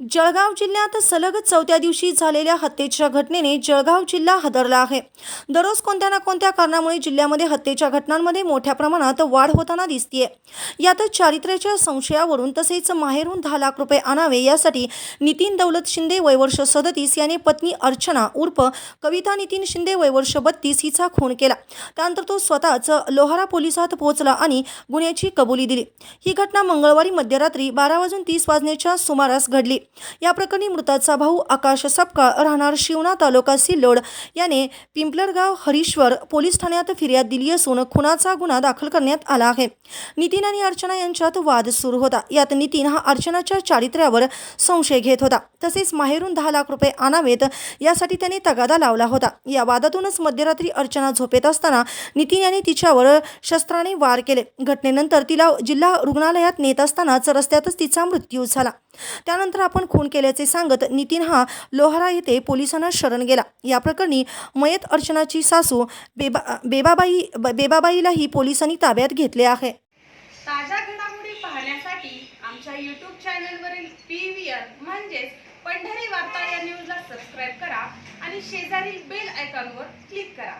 जळगाव जिल्ह्यात सलग चौथ्या दिवशी झालेल्या हत्येच्या घटनेने जळगाव जिल्हा हादरला आहे. दररोज कोणत्या ना कोणत्या कारणामुळे जिल्ह्यामध्ये हत्येच्या घटनांमध्ये मोठ्या प्रमाणात वाढ होताना दिसतीये. यातच चारित्र्याच्या संशयावरून तसेच माहेरून दहा लाख रुपये आणावे यासाठी नितीन दौलत शिंदे वयवर्ष सदतीस याने पत्नी अर्चना उर्फ कविता नितीन शिंदे वयवर्ष बत्तीस हिचा खून केला. त्यानंतर तो स्वतःच लोहारा पोलिसात पोहोचला आणि गुन्ह्याची कबुली दिली. ही घटना मंगळवारी मध्यरात्री बारा वाजून तीस वाजण्याच्या सुमारास घडली. या प्रकरणी मृताचा भाऊ आकाश सपकाळ राहणार शिवणा तालुका सिल्लोड. याने पिंपलरगाव हरीश्वर पोलीस ठाण्यात फिर्याद दिली असून खुनाचा गुन्हा दाखल करण्यात आला आहे. नितीन आणि अर्चना यांच्यात वाद सुरू होता. यात नितीन हा अर्चनाच्या चारित्र्यावर संशय घेत होता. तसेच माहेरून दहा लाख रुपये आणावेत यासाठी त्याने तगादा लावला होता. या वादातूनच मध्यरात्री अर्चना झोपेत असताना नितीन याने तिच्यावर शस्त्राने वार केले. घटनेनंतर तिला जिल्हा रुग्णालयात नेत असतानाच रस्त्यातच तिचा मृत्यू झाला. त्यानंतर आपण खून केल्याचे सांगत नितीन हा लोहारा येथे पोलिसांना शरण गेला. या प्रकरणी मयत अर्चनाची सासू बेबा बेबाबाई बेबाबाईलाही पोलिसांनी ताब्यात घेतले आहे. ताज्या घडामोडी पाहण्यासाठी आमच्या यूट्यूब चॅनलवरील पी व्ही आर म्हणजेच पंढरी वार्ता या न्यूजला सबस्क्राईब करा आणि शेजारील बेल आयकॉनवर क्लिक करा.